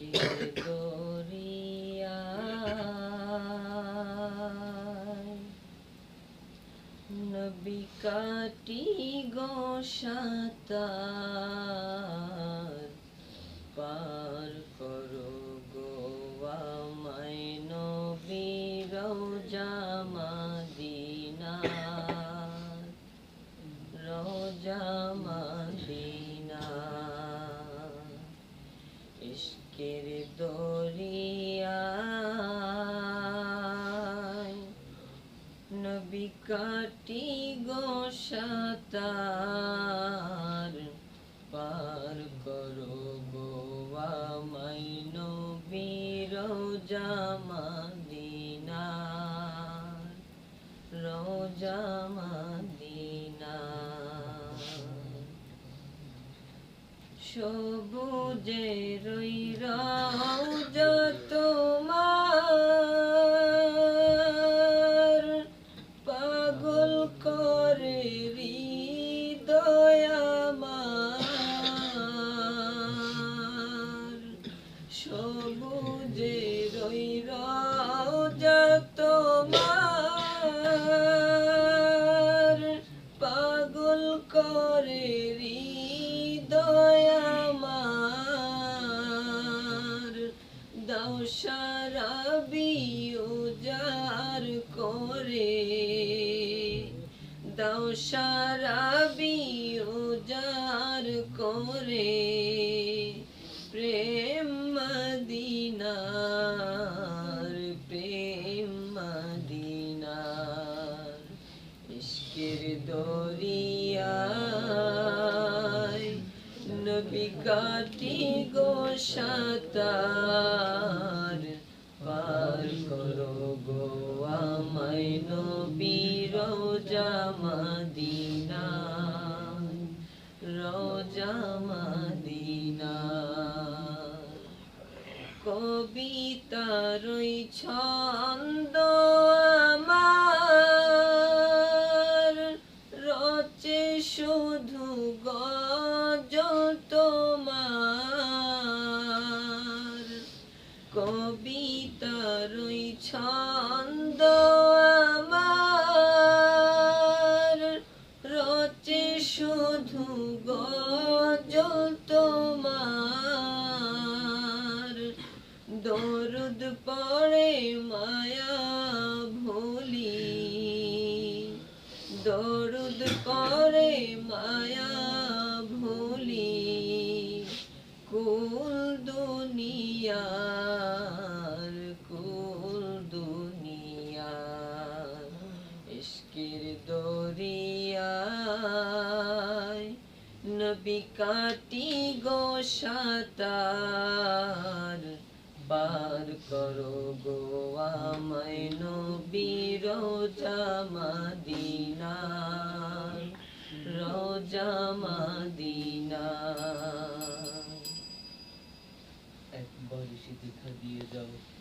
ইশকে দরিয়ায় নবী কাটি গো সাতার পার করো গো আমায় নবী রওজা মদিনা ইশকের দরিয়ায় নবী কাটি গো সাতার পার করো গো আমায় নবী রওজা মদিনার। সবুজে রই তোমার। পাগল করে আমার। সবুজে রই তোমার। পাগল করে হৃদয় আমার দাও সারা বিউজার করে। দাও সারা বিউজার করে। প্রেম মদিনার প্রেম মদিনার, ইশকের দরিয়ায় নবী কাটি গো সাতার পার করো গো আমায় নবী রোজা মদিনা রোজা মদিনা কবিতারই ছন্দ আমার রচে শুধু তোমার। কবিতারই ছন্দ আমার। রচে শুধু গজল তোমার। দরুদ পড়ে মায়া ভুলি। দরুদ পড়ে মায়া কুল দুনিয়ার কুল দুনিয়ার, ইশকের দরিয়ায় নবী কাটি গো সাতার। পার করো গো আমায় নবী রোজা Medina You that she could be a.